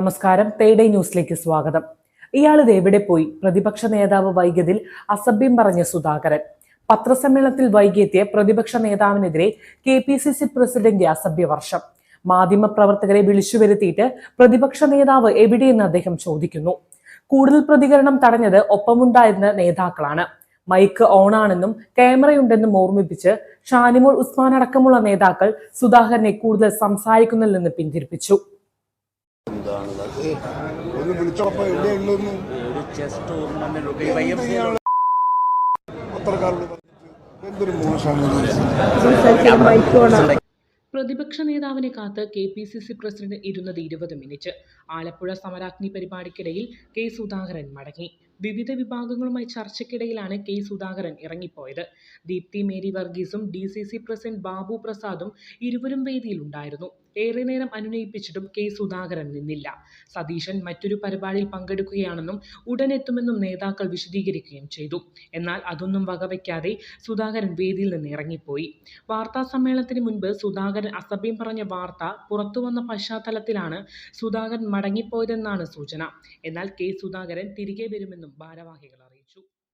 നമസ്കാരം. പേഡേ ന്യൂസിലേക്ക് സ്വാഗതം. ഇയാളിത് എവിടെ പോയി? പ്രതിപക്ഷ നേതാവ് വൈകിയതിൽ അസഭ്യം പറഞ്ഞ സുധാകരൻ. പത്രസമ്മേളനത്തിൽ വൈകിയെത്തിയ പ്രതിപക്ഷ നേതാവിനെതിരെ K P C C president അസഭ്യവർഷം. മാധ്യമപ്രവർത്തകരെ വിളിച്ചു വരുത്തിയിട്ട് പ്രതിപക്ഷ നേതാവ് എവിടെയെന്ന് അദ്ദേഹം ചോദിക്കുന്നു. കൂടുതൽ പ്രതികരണം തടഞ്ഞത് ഒപ്പമുണ്ടായിരുന്ന നേതാക്കളാണ്. മൈക്ക് ഓണാണെന്നും ക്യാമറയുണ്ടെന്നും ഓർമ്മിപ്പിച്ച് ഷാനിമോൾ ഉസ്മാൻ അടക്കമുള്ള നേതാക്കൾ സുധാകരനെ കൂടുതൽ സംസാരിക്കുന്നതിൽ നിന്ന് പിന്തിരിപ്പിച്ചു. ഏയ്, ഒന്ന് വിളിച്ചോളപ്പോ എവിടെയുള്ളതെന്ന് ഒരു ചെസ് ടൂർണമെന്റ് പത്രക്കാരോട് എന്തൊരു മോശമാണ് പ്രതിപക്ഷ നേതാവിനെ കാത്ത് K P C C president ഇരുന്നത് ഇരുപത് മിനിറ്റ്. ആലപ്പുഴ സമരാഗ്നി പരിപാടിക്കിടയിൽ കെ സുധാകരൻ മടങ്ങി. വിവിധ വിഭാഗങ്ങളുമായി ചർച്ചയ്ക്കിടയിലാണ് കെ. സുധാകരൻ ഇറങ്ങിപ്പോയത്. Deepthi Mary വർഗീസും D C C president Babu പ്രസാദും ഇരുവരും വേദിയിലുണ്ടായിരുന്നു. ഏറെ നേരം അനുനയിപ്പിച്ചിട്ടും കെ. സുധാകരൻ നിന്നില്ല. സതീശൻ മറ്റൊരു പരിപാടിയിൽ പങ്കെടുക്കുകയാണെന്നും ഉടൻ എത്തുമെന്നും നേതാക്കൾ വിശദീകരിക്കുകയും ചെയ്തു. എന്നാൽ അതൊന്നും വകവയ്ക്കാതെ സുധാകരൻ വേദിയിൽ നിന്ന് ഇറങ്ങിപ്പോയി. വാർത്താ സമ്മേളനത്തിന് മുൻപ് സുധാകരൻ അസഭ്യം പറഞ്ഞ വാർത്ത പുറത്തുവന്ന പശ്ചാത്തലത്തിലാണ് സുധാകരൻ മടങ്ങിപ്പോയതെന്നാണ് സൂചന. എന്നാൽ കെ. സുധാകരൻ തിരികെ വരുമെന്നും ഭാരവാഹികൾ അറിയിച്ചു.